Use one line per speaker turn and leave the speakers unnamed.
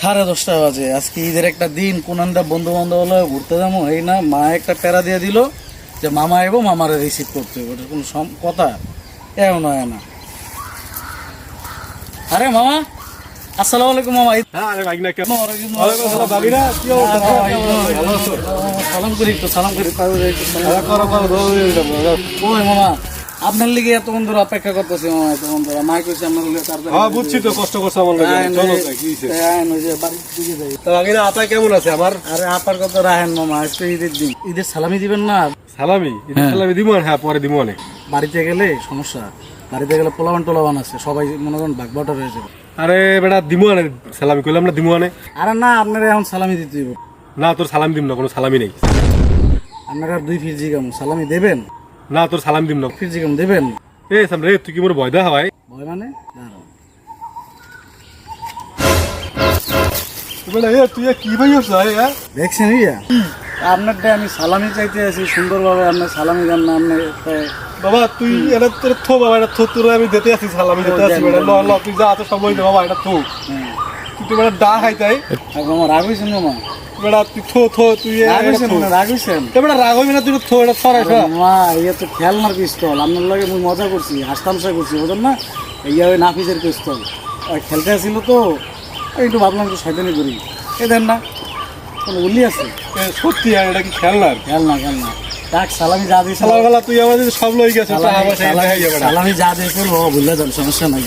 সাড়ে দশটা বাজে। আজকে ঈদের একটা দিন কোনানটা বন্ধু বান্ধব হলো ঘুরতে যাব এই না মা একটা প্যারা দিয়ে দিল যে মামা এবো মামারে রিসিভ করতে হবে। ওটার কোনো কথা। এমন হয় না। আরে মামা আসসালামু আলাইকুম মামা।
হ্যাঁ আছো?
সালাম করি একটু সালাম করি। ওই মামা আপনার লিগে এতক্ষণ ধরে অপেক্ষা করতেছি মামা এতক্ষণ ধরে। মাই কইছে আপনার লিগে তাড়াতাড়ি
হ্যাঁ বুঝছি তো কষ্ট করছ আমার লাগে। চলো
ওই-
কি হইছে?
দিকে যাই।
তা কেমন আছে আমার
আরে আপার কথা রাখেন মামা আজকে ঈদের দিন। ঈদের সালামি দিবেন না?
সালামি? ঈদের
হ্যাঁ।
সালামি দিব হ্যাঁ পরে দিব অনেক।
বাড়িতে গেলে সমস্যা। বাড়িতে গেলে পোলাবান টোলাবান আছে সবাই মনে করেন ভাগ বাটার হয়ে যাবে।
আরে বেটা দিমু আনে সালামি কইলাম না দিমু আনে।
আরে না আপনারা এখন সালামি দিতে দিব
না তোর সালামি দিব না কোনো সালামি নেই।
আপনারা দুই ফিরজি কাম সালামি দেবেন?
না তোর সালাম দিম না।
ফিরজি কাম দেবেন?
এ সামনে তুই কি মোর ভয় দেখা ভাই
ভয় মানে?
তুই কি ভাই
দেখছেন ইয়া? আপনারটা আমি সালামি চাইতে আছি সুন্দরভাবে আপনার সালামি দেন না আপনি
বাবা তুই এটা তোর থো বাবা এটা থো তোর আমি দিতে আছি সালামি দিতে আছি বেটা ল ল তুই যা সময় দে বাবা এটা থো। তুই তো বেটা ডা খাই তাই
আর মামা রাগ হয়েছেন মামা
বেটা তুই থো থো তুই এ-
রাগ
হইবি না তুই থো এটা সরাই সরা
মা ইয়ে তো খেলনার পিস্তল। আপনার লগে আমি মজা করছি হাসতামশা করছি বুঝলেন না ইয়া ওই নাফিসের পিস্তল। খেলতে আসছিল তো একটু ভাবলাম একটু শয়তানি করি। এ দেন না কোনো উল্লি আছে?
সত্যি আর এটা কি খেলনার
খেলনা খেলনা ডাক সালামি যা দিয়েছিল
সালাম গালা তুই সব লই গেছে তা
সালামি যা দিয়েছিল ও ভুলে যান সমস্যা নাই।